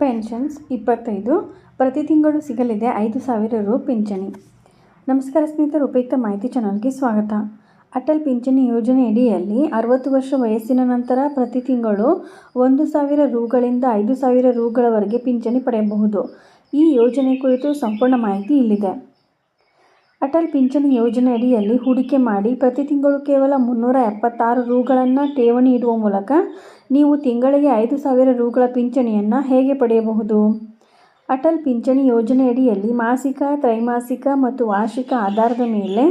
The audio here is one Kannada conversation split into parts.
ಪೆನ್ಷನ್ಸ್ ಇಪ್ಪತ್ತೈದು. ಪ್ರತಿ ತಿಂಗಳು ಸಿಗಲಿದೆ ಐದು ಸಾವಿರ ರು ಪಿಂಚಣಿ. ನಮಸ್ಕಾರ ಸ್ನೇಹಿತರು, ಉಪಯುಕ್ತ ಮಾಹಿತಿ ಚಾನಲ್ಗೆ ಸ್ವಾಗತ. ಅಟಲ್ ಪಿಂಚಣಿ ಯೋಜನೆಯಡಿಯಲ್ಲಿ ಅರವತ್ತು ವರ್ಷ ವಯಸ್ಸಿನ ನಂತರ ಪ್ರತಿ ತಿಂಗಳು ಒಂದು ಸಾವಿರ ರುಗಳಿಂದ ಐದು ಸಾವಿರ ರುಗಳವರೆಗೆ ಪಿಂಚಣಿ ಪಡೆಯಬಹುದು. ಈ ಯೋಜನೆ ಕುರಿತು ಸಂಪೂರ್ಣ ಮಾಹಿತಿ ಇಲ್ಲಿದೆ. ಅಟಲ್ ಪಿಂಚಣಿ ಯೋಜನೆ ಅಡಿಯಲ್ಲಿ ಹೂಡಿಕೆ ಮಾಡಿ ಪ್ರತಿ ತಿಂಗಳು ಕೇವಲ ಮುನ್ನೂರ ಎಪ್ಪತ್ತಾರು ರೂಗಳನ್ನು ಠೇವಣಿ ಇಡುವ ಮೂಲಕ ನೀವು ತಿಂಗಳಿಗೆ ಐದು ಸಾವಿರ ರೂಗಳ ಪಿಂಚಣಿಯನ್ನು ಹೇಗೆ ಪಡೆಯಬಹುದು? ಅಟಲ್ ಪಿಂಚಣಿ ಯೋಜನೆಯಡಿಯಲ್ಲಿ ಮಾಸಿಕ, ತ್ರೈಮಾಸಿಕ ಮತ್ತು ವಾರ್ಷಿಕ ಆಧಾರದ ಮೇಲೆ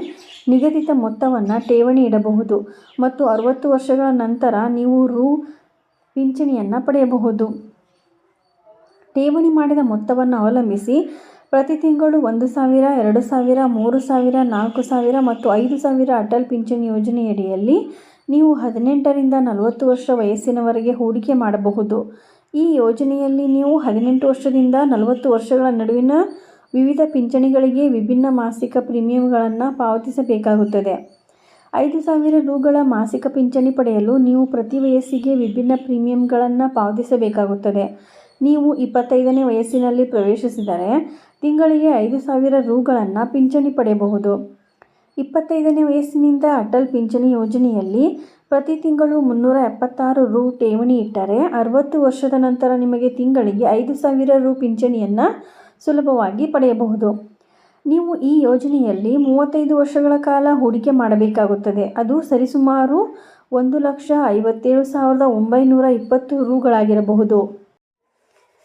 ನಿಗದಿತ ಮೊತ್ತವನ್ನು ಠೇವಣಿ ಇಡಬಹುದು ಮತ್ತು ಅರವತ್ತು ವರ್ಷಗಳ ನಂತರ ನೀವು ರೂ ಪಿಂಚಣಿಯನ್ನು ಪಡೆಯಬಹುದು. ಠೇವಣಿ ಮಾಡಿದ ಮೊತ್ತವನ್ನು ಅವಲಂಬಿಸಿ ಪ್ರತಿ ತಿಂಗಳು ಒಂದು ಸಾವಿರ, ಎರಡು ಸಾವಿರ, ಮೂರು ಸಾವಿರ, ನಾಲ್ಕು ಸಾವಿರ ಮತ್ತು ಐದು ಸಾವಿರ ಅಟಲ್ ಪಿಂಚಣಿ ಯೋಜನೆಯಡಿಯಲ್ಲಿ ನೀವು ಹದಿನೆಂಟರಿಂದ ನಲವತ್ತು ವರ್ಷ ವಯಸ್ಸಿನವರೆಗೆ ಹೂಡಿಕೆ ಮಾಡಬಹುದು. ಈ ಯೋಜನೆಯಲ್ಲಿ ನೀವು ಹದಿನೆಂಟು ವರ್ಷದಿಂದ ನಲವತ್ತು ವರ್ಷಗಳ ನಡುವಿನ ವಿವಿಧ ಪಿಂಚಣಿಗಳಿಗೆ ವಿಭಿನ್ನ ಮಾಸಿಕ ಪ್ರೀಮಿಯಂಗಳನ್ನು ಪಾವತಿಸಬೇಕಾಗುತ್ತದೆ. ಐದು ಸಾವಿರ ರೂಗಳ ಮಾಸಿಕ ಪಿಂಚಣಿ ಪಡೆಯಲು ನೀವು ಪ್ರತಿ ವಯಸ್ಸಿಗೆ ವಿಭಿನ್ನ ಪ್ರೀಮಿಯಂಗಳನ್ನು ಪಾವತಿಸಬೇಕಾಗುತ್ತದೆ. ನೀವು ಇಪ್ಪತ್ತೈದನೇ ವಯಸ್ಸಿನಲ್ಲಿ ಪ್ರವೇಶಿಸಿದರೆ ತಿಂಗಳಿಗೆ ಐದು ಸಾವಿರ ರೂಗಳನ್ನು ಪಿಂಚಣಿ ಪಡೆಯಬಹುದು. ಇಪ್ಪತ್ತೈದನೇ ವಯಸ್ಸಿನಿಂದ ಅಟಲ್ ಪಿಂಚಣಿ ಯೋಜನೆಯಲ್ಲಿ ಪ್ರತಿ ತಿಂಗಳು ಮುನ್ನೂರ ಎಪ್ಪತ್ತಾರು ರು ಠೇವಣಿ ಇಟ್ಟರೆ ಅರವತ್ತು ವರ್ಷದ ನಂತರ ನಿಮಗೆ ತಿಂಗಳಿಗೆ ಐದು ಸಾವಿರ ರು ಪಿಂಚಣಿಯನ್ನು ಸುಲಭವಾಗಿ ಪಡೆಯಬಹುದು. ನೀವು ಈ ಯೋಜನೆಯಲ್ಲಿ ಮೂವತ್ತೈದು ವರ್ಷಗಳ ಕಾಲ ಹೂಡಿಕೆ ಮಾಡಬೇಕಾಗುತ್ತದೆ. ಅದು ಸರಿಸುಮಾರು ಒಂದು ಲಕ್ಷ ಐವತ್ತೇಳು ಸಾವಿರದ ಒಂಬೈನೂರ ಇಪ್ಪತ್ತು ರುಗಳಾಗಿರಬಹುದು